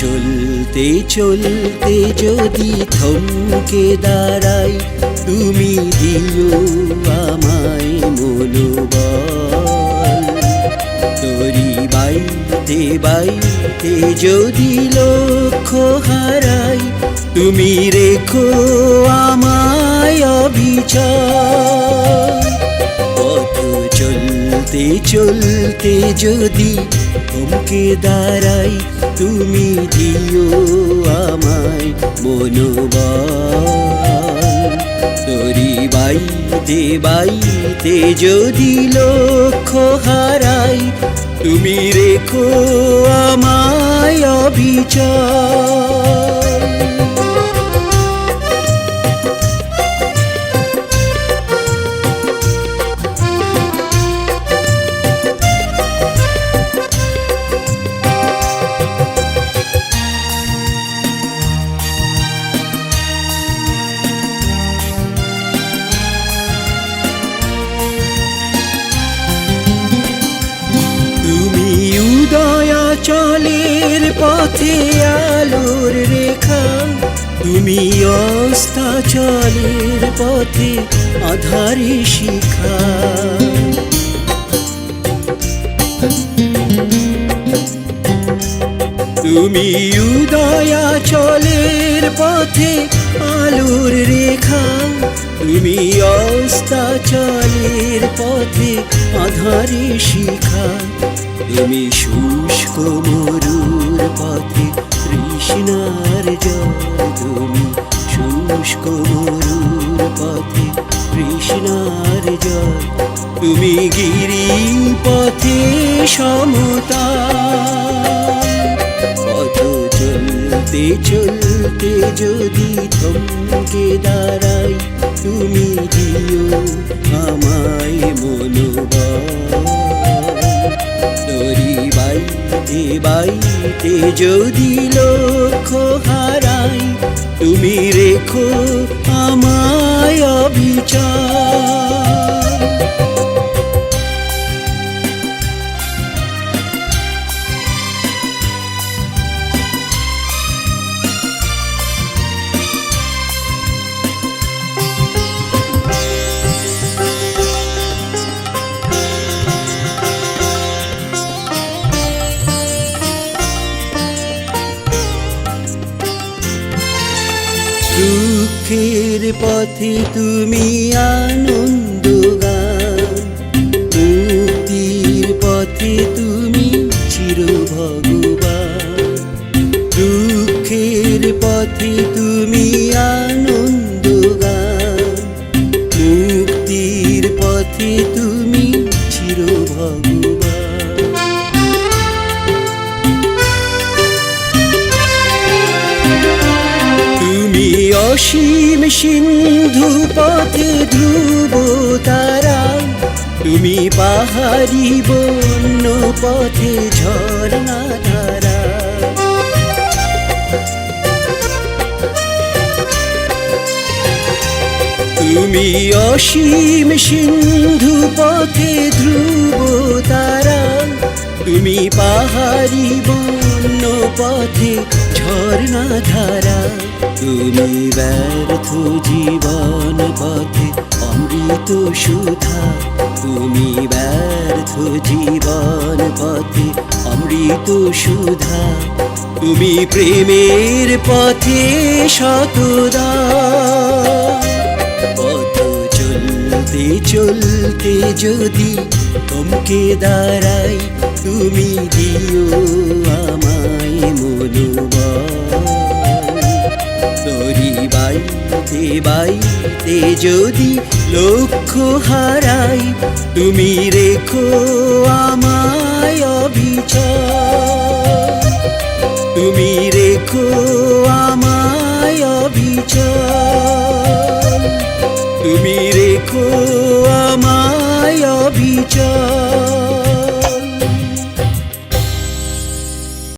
চলতে চলতে যদি থমকে দাঁড়াই, তুমি দিও আমায় মনোবল। তরি বাইতে বাইতে যদি লক্ষ্য হারাই, তুমি রেখো আমায় অবিচার পথ চলতে চলতে যদি থমকে দাঁড়াই, তুমি দিও আমায় মনোবল। তরি বাইতে বাইতে যদি লক্ষ্য হারাই, তুমি রেখো আমায় অবিচার পথে আলোর রেখা তুমি অস্তাচলের পথে আধারে শিখা। তুমি উদয়া চলের পথে আলোর রেখা তুমি অস্তাচলের পথে আধারে শিখা। তুমি শুষ্ক মরুর পথে কৃষ্ণার জল। তুমি শুষ্ক মরুর পথে কৃষ্ণার জল। তুমি গিরি পথে সমতা। পথ চলতে চলতে যদি থমকে দাঁড়াই তুমি দিও আমায় মনোবল। তরি বাইতে বাইতে যদি লক্ষ্য হারাই তুমি রেখো আমায় অবিচার দুঃখের পথে তুমি আনন্দ গান পথে তুমি চির ভগবান। দুঃখের পথে তুমি আনন্দ গান মুক্তির পথে তুমি অসীম সিন্ধু পথে ধ্রুব তারা। তুমি পাহাড়ি বন্য পথে ঝর্ণা ধারা। তুমি অসীম সিন্ধু পথে ধ্রুব তারা। তুমি পাহাড়ি বন্য পথে ঝর্ণা ধারা তুমি ব্যর্থ জীবন পথে অমৃত সুধা। তুমি ব্যর্থ জীবন পথে অমৃত সুধা। তুমি প্রেমের পথে শতদা। পথ চলতে চলতে যদি থমকে দাঁড়াই, তুমি দিও বাইতে যদি লক্ষ্য হারাই, তুমি রেখো আমায় অবিচার তুমি রেখো আমায় অবিচার তুমি রেখো আমায় অবিচার